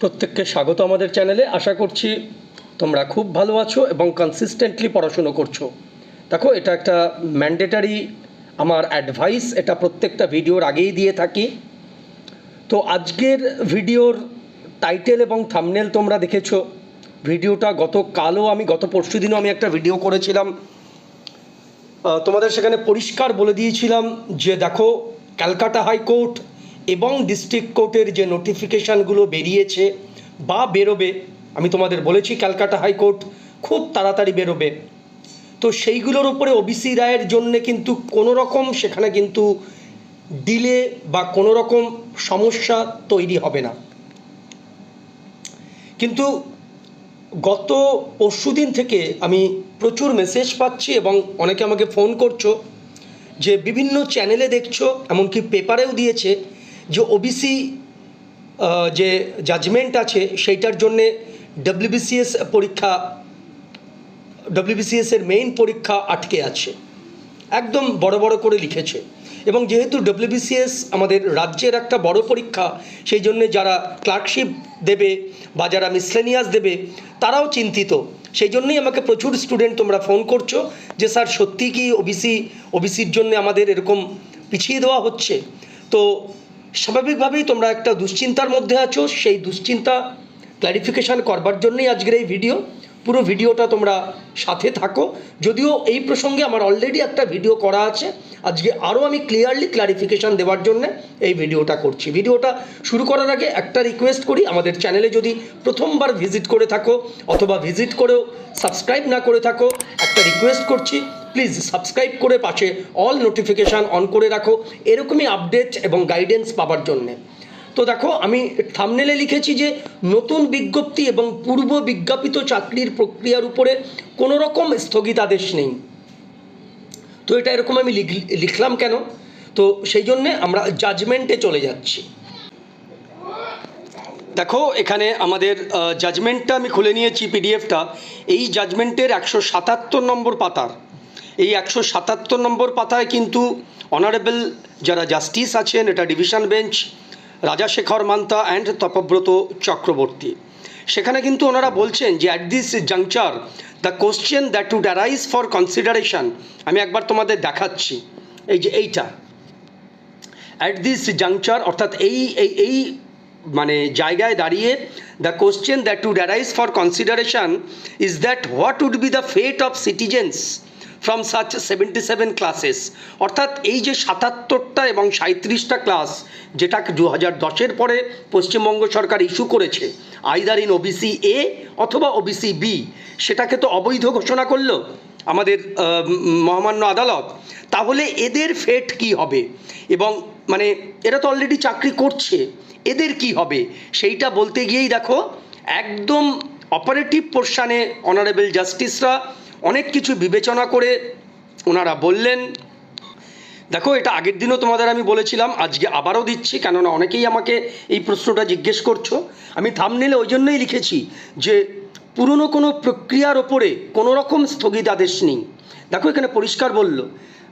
প্রত্যেককে স্বাগত আমাদের চ্যানেলে। আশা করছি তোমরা খুব ভালো আছো এবং কনসিস্টেন্টলি পড়াশুনো করছ। দেখো, এটা একটা ম্যান্ডেটারি আমার অ্যাডভাইস এটা প্রত্যেকটা ভিডিওর আগেই দিয়ে থাকি। তো আজকের ভিডিওর টাইটেল এবং থামনেল তোমরা দেখেছ। ভিডিওটা গতকালও আমি, গত পরশু দিনও আমি একটা ভিডিও করেছিলাম। তোমাদের সেখানে পরিষ্কার বলে দিয়েছিলাম যে, দেখো, ক্যালকাটা হাইকোর্ট এবং ডিস্ট্রিক্ট কোর্টের যে নোটিফিকেশানগুলো বেরিয়েছে বা বেরোবে, আমি তোমাদের বলেছি ক্যালকাটা হাইকোর্ট খুব তাড়াতাড়ি বেরোবে। তো সেইগুলোর উপরে ওবিসি রায়ের জন্যে কিন্তু কোনো রকম সেখানে কিন্তু ডিলে বা কোনো রকম সমস্যা তৈরি হবে না। কিন্তু গত পরশু দিন থেকে আমি প্রচুর মেসেজ পাচ্ছি এবং অনেকে আমাকে ফোন করছ যে বিভিন্ন চ্যানেলে দেখছ, এমনকি পেপারেও দিয়েছে যে ওবিসি যে জাজমেন্ট আছে, সেইটার জন্যে ডব্লিউবিসিএস পরীক্ষা ডব্লিউবিসিএস এর মেইন পরীক্ষা আটকে আছে। একদম বড় বড় করে লিখেছে। এবং যেহেতু ডব্লিউবিসিএস আমাদের রাজ্যের একটা বড় পরীক্ষা, সেই জন্য যারা ক্লার্কশিপ দেবে বা যারা মিসলেনিয়াস দেবে, তারাও চিন্তিত। সেই জন্যই আমাকে প্রচুর স্টুডেন্ট তোমরা ফোন করছ যে, স্যার সত্যি কি ওবিসি ওবিসির জন্য আমাদের এরকম পিছিয়ে দেওয়া হচ্ছে? তো স্বাভাবিকভাবেই তোমরা একটা দুশ্চিন্তার মধ্যে আছো। সেই দুশ্চিন্তা ক্ল্যারিফিকেশান করবার জন্যই আজকের এই ভিডিও পুরো ভিডিওটা তোমরা সাথে থাকো। যদিও এই প্রসঙ্গে আমার অলরেডি একটা ভিডিও করা আছে। আজকে আরও আমি ক্লিয়ারলি ক্লারিফিকেশান দেওয়ার জন্য এই ভিডিওটা করছি। ভিডিওটা শুরু করার আগে একটা রিকোয়েস্ট করি, আমাদের চ্যানেলে যদি প্রথমবার ভিজিট করে থাকো অথবা ভিজিট করেও সাবস্ক্রাইব না করে থাকো, একটা রিকোয়েস্ট করছি প্লিজ সাবস্ক্রাইব করে পাশে অল নোটিফিকেশান অন করে রাখো। এরকমই আপডেট এবং গাইডেন্স পাওয়ার জন্যে। তো দেখো, আমি থামনেলে লিখেছি যে নতুন বিজ্ঞপ্তি এবং পূর্ব বিজ্ঞাপিত চাকরির প্রক্রিয়ার উপরে কোনো রকম স্থগিতাদেশ নেই। তো এটা এরকম আমি লিখ- লিখলাম কেন? তো সেই জন্যে আমরা জাজমেন্টে চলে যাচ্ছি। দেখো, এখানে আমাদের জাজমেন্টটা আমি খুলে নিয়েছি পিডিএফটা এই জাজমেন্টের একশো সাতাত্তর নম্বর পাতার। এই একশো সাতাত্তর নম্বর পাতায় কিন্তু অনারেবল যারা জাস্টিস আছেন, এটা division bench Rajashekhar Mantha and Tapabrata Chakraborty. সেখানে কিন্তু ওনারা বলছেন যে at this juncture the question that would arise for consideration আমি একবার তোমাদের দেখাচ্ছি। এই যে এইটা। অ্যাট দিস জাংচার অর্থাৎ এই এই এই মানে জায়গায় দাঁড়িয়ে the question that would arise for consideration is that what would be the fate of citizens from such seventy seven classes অর্থাৎ এই যে সাতাত্তরটা এবং সাঁত্রিশটা ক্লাস যেটা দু হাজার দশের পরে পশ্চিমবঙ্গ সরকার ইস্যু করেছে আইদার ইন ওবিসি এ অথবা ওবিসি বি সেটাকে তো অবৈধ ঘোষণা করল আমাদের মহামান্য আদালত, তাহলে এদের ফেট কি হবে? এবং মানে এরা তো অলরেডি চাকরি করছে, এদের কি হবে? সেইটা বলতে গিয়েই দেখো, একদম অপারেটিভ পোর্শানে অনারেবল জাস্টিসরা অনেক কিছু বিবেচনা করে ওনারা বললেন, দেখো, এটা আগের দিনও তোমাদের আমি বলেছিলাম, আজকে আবারও দিচ্ছি, কেননা অনেকেই আমাকে এই প্রশ্নটা জিজ্ঞেস করছ। আমি থামনেলে ওই জন্যই লিখেছি যে, পুরনো কোনো প্রক্রিয়ার ওপরে কোনো রকম স্থগিতাদেশ নেই। দেখো, এখানে পরিষ্কার বলল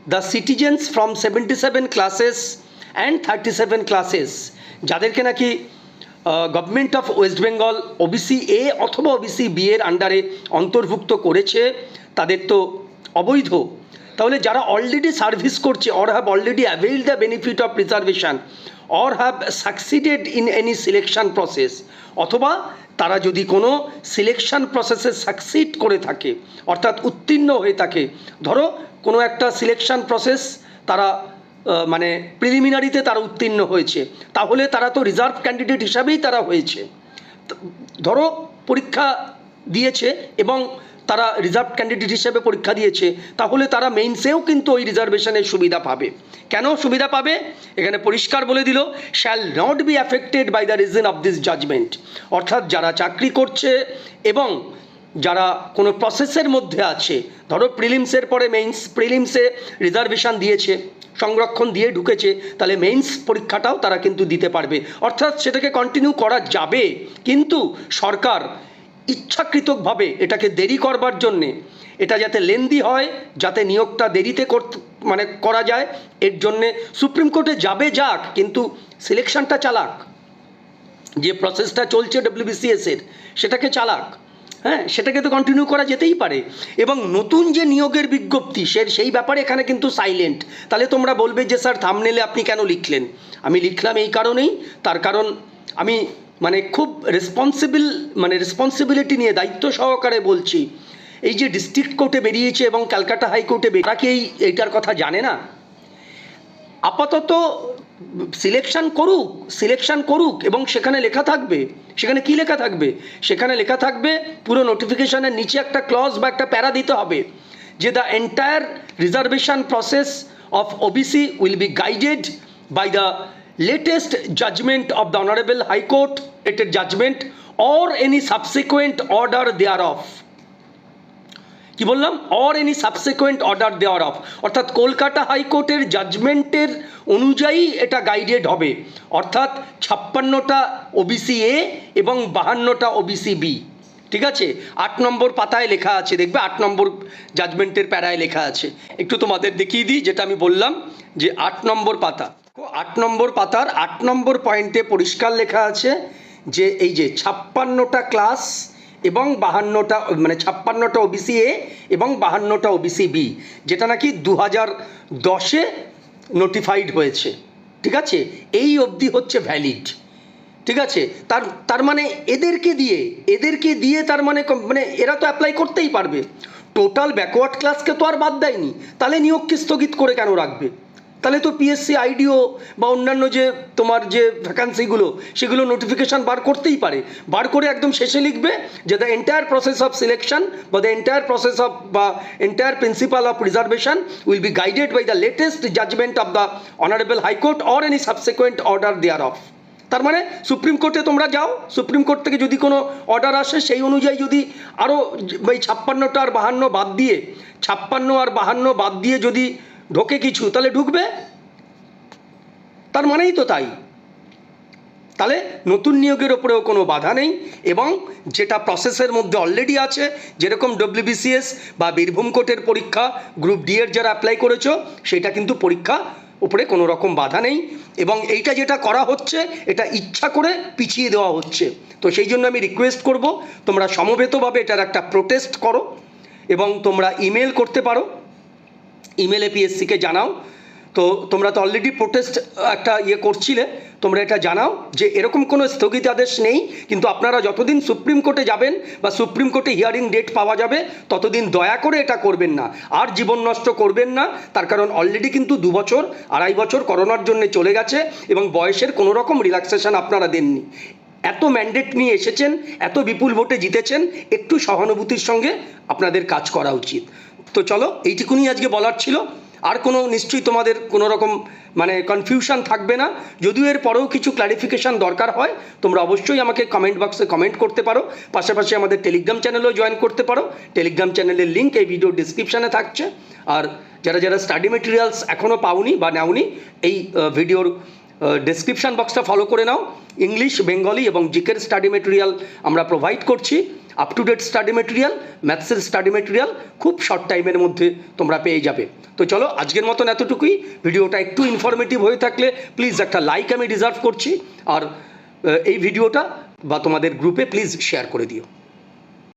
the citizens from seventy seven classes and thirty seven classes যাদেরকে নাকি government of West Bengal OBC A অথবা ওবিসি বি এর আন্ডারে অন্তর্ভুক্ত করেছে, তাদের তো অবৈধ। তাহলে যারা অলরেডি সার্ভিস করছে or have already avail the benefit of reservation or have succeeded in any selection process অথবা তারা যদি কোনো সিলেকশন প্রসেসে সাকসিড করে থাকে, অর্থাৎ উত্তীর্ণ হয়ে থাকে, ধরো কোনো একটা সিলেকশন প্রসেস তারা মানে প্রিলিমিনারিতে তারা উত্তীর্ণ হয়েছে। তাহলে তারা তো রিজার্ভ ক্যান্ডিডেট হিসাবেই তারা হয়েছে। ধরো পরীক্ষা দিয়েছে এবং তারা রিজার্ভ ক্যান্ডিডেট হিসেবে পরীক্ষা দিয়েছে, তাহলে তারা মেইনসেও কিন্তু ওই রিজার্ভেশনের সুবিধা পাবে। কেন সুবিধা পাবে? এখানে পরিষ্কার বলে দিল shall not be affected by the reason of this judgement অর্থাৎ যারা চাকরি করছে এবং যারা কোনো প্রসেসের মধ্যে আছে, ধরো প্রিলিমসের পরে মেইনস প্রিলিমসে রিজার্ভেশন দিয়েছে সংরক্ষণ দিয়ে ঢুকেছে, তাহলে মেইনস পরীক্ষাটাও তারা কিন্তু দিতে পারবে। অর্থাৎ সেটাকে কন্টিনিউ করা যাবে, কিন্তু সরকার ইচ্ছাকৃতকভাবে এটাকে দেরি করবার জন্যে, এটা যাতে লেন্দি হয়, যাতে নিয়োগটা দেরিতে করতে মানে করা যায়, এর জন্যে সুপ্রিম কোর্টে যাবে যাক, কিন্তু সিলেকশনটা চালাক। যে প্রসেসটা চলছে ডব্লিউবিসিএস এর, সেটাকে চালাক। হ্যাঁ সেটাকে তো কন্টিনিউ করা যেতেই পারে। এবং নতুন যে নিয়োগের বিজ্ঞপ্তি, সে, সেই ব্যাপারে এখানে কিন্তু সাইলেন্ট তাহলে তোমরা বলবে যে, স্যার থামনেলে আপনি কেন লিখলেন? আমি লিখলাম এই কারণেই। তার কারণ আমি মানে খুব রেসপন্সিবল মানে রেসপন্সিবিলিটি নিয়ে দায়িত্ব সহকারে বলছি। এই যে ডিস্ট্রিক্ট কোর্টে বেরিয়েছে এবং ক্যালকাটা হাইকোর্টে তারা কি এইটার কথা জানে না? আপাতত সিলেকশন করুক সিলেকশন করুক, এবং সেখানে লেখা থাকবে, সেখানে কি লেখা থাকবে? সেখানে লেখা থাকবে, পুরো নোটিফিকেশনের নিচে একটা ক্লজ বা একটা প্যারা দিতে হবে, যে the entire reservation process of OBC will be guided by the latest judgement of the honourable high court এটের judgement or any subsequent order thereof কি বললাম? Or any subsequent order thereof অর্থাৎ কলকাতা হাইকোর্টের জাজমেন্টের অনুযায়ী এটা গাইডেড হবে। অর্থাৎ ছাপ্পান্নটা ওবিসি এ এবং বাহান্নটা OBC B ঠিক আছে? আট নম্বর পাতায় লেখা আছে, দেখবে? আট নম্বর জাজমেন্টের প্যারায় লেখা আছে। একটু তোমাদের দেখিয়ে দিই, যেটা আমি বললাম যে আট নম্বর পাতা। আট নম্বর পাতার আট নম্বর পয়েন্টে পরিষ্কার লেখা আছে যে এই যে ছাপ্পান্নটা ক্লাস এবং বাহান্নটা মানে ছাপ্পান্নটা ওবিসি এ এবং বাহান্নটা ওবিসি বি যেটা নাকি দু হাজার দশে নোটিফাইড হয়েছে। ঠিক আছে? এই অবধি হচ্ছে ভ্যালিড ঠিক আছে? তার তার মানে এদেরকে দিয়ে এদেরকে দিয়ে তার মানে মানে এরা তো অ্যাপ্লাই করতেই পারবে। টোটাল ব্যাকওয়ার্ড ক্লাসকে তো আর বাদ দেয়নি। তাহলে নিয়োগকে স্থগিত করে কেন রাখবে? তাহলে তো পিএসসি আইডিও বা অন্যান্য যে তোমার যে ভ্যাকান্সিগুলো সেগুলো নোটিফিকেশান বার করতেই পারে। বার করে একদম শেষে লিখবে যে the entire process of selection বা দ্য এন্টায়ার প্রসেস অফ বা entire principal of reservation will be guided by the latest judgement of the honourable high court or any subsequent order thereof তার মানে সুপ্রিম কোর্টে তোমরা যাও supreme court থেকে যদি কোনো অর্ডার আসে, সেই অনুযায়ী যদি আরও এই ছাপ্পান্নটা আর বাহান্ন বাদ দিয়ে, ছাপ্পান্ন আর বাহান্ন বাদ দিয়ে যদি ঢোকে কিছু, তাহলে ঢুকবে? তার মানেই তো তাই। তাহলে নতুন নিয়োগের ওপরেও কোনো বাধা নেই এবং যেটা প্রসেসের মধ্যে অলরেডি আছে, যেরকম ডব্লিউবিসিএস বা বীরভূম কোর্টের পরীক্ষা গ্রুপ ডি এর যারা অ্যাপ্লাই করেছ, সেটা কিন্তু পরীক্ষা উপরে কোনো রকম বাধা নেই এবং এইটা যেটা করা হচ্ছে, এটা ইচ্ছা করে পিছিয়ে দেওয়া হচ্ছে। তো সেই জন্য আমি রিকোয়েস্ট করব, তোমরা সমবেতভাবে এটার একটা প্রোটেস্ট করো এবং তোমরা ইমেল করতে পারো। ইমেলে পিএসসিকে জানাও। তো তোমরা তো অলরেডি প্রোটেস্ট একটা ইয়ে করছিলে। তোমরা এটা জানাও যে এরকম কোনো স্থগিতাদেশ নেই, কিন্তু আপনারা যতদিন সুপ্রিম কোর্টে যাবেন বা সুপ্রিম কোর্টে হিয়ারিং ডেট পাওয়া যাবে, ততদিন দয়া করে এটা করবেন না। আর জীবন নষ্ট করবেন না। তার কারণ অলরেডি কিন্তু দু বছর, আড়াই বছর করোনার জন্য চলে গেছে এবং বয়সের কোনো রকম রিল্যাক্সেশন আপনারা দেননি। এত ম্যান্ডেট নিয়ে এসেছেন, এত বিপুল ভোটে জিতেছেন, একটু সহানুভূতির সঙ্গে আপনাদের কাজ করা উচিত। তো চলো এইটুকুনি আজকে বলার ছিল। আর কোনো, নিশ্চয়ই তোমাদের কোনো রকম মানে কনফিউশন থাকবে না। যদিও এর পরেও কিছু ক্লারিফিকেশান দরকার হয়, তোমরা অবশ্যই আমাকে কমেন্ট বক্সে কমেন্ট করতে পারো। পাশাপাশি আমাদের টেলিগ্রাম চ্যানেলেও জয়েন করতে পারো। টেলিগ্রাম চ্যানেলের লিঙ্ক এই ভিডিও ডিসক্রিপশানে থাকছে। আর যারা যারা স্টাডি মেটেরিয়ালস এখনও পাওনি বা নেওনি, এই ভিডিওর ডেসক্রিপশান বক্সটা ফলো করে নাও। ইংলিশ বেঙ্গলি এবং জিকের স্টাডি মেটেরিয়াল আমরা প্রোভাইড করছি। Up to date study material ম্যাথসের study material খুব শর্ট টাইমের মধ্যে তোমরা পেয়ে যাবে। তো চলো, আজকের মতন এতটুকুই। ভিডিওটা একটু ইনফরমেটিভ হয়ে থাকলে প্লিজ একটা লাইক আমি ডিজার্ভ করছি। আর এই ভিডিওটা বা তোমাদের গ্রুপে প্লিজ শেয়ার করে দিও।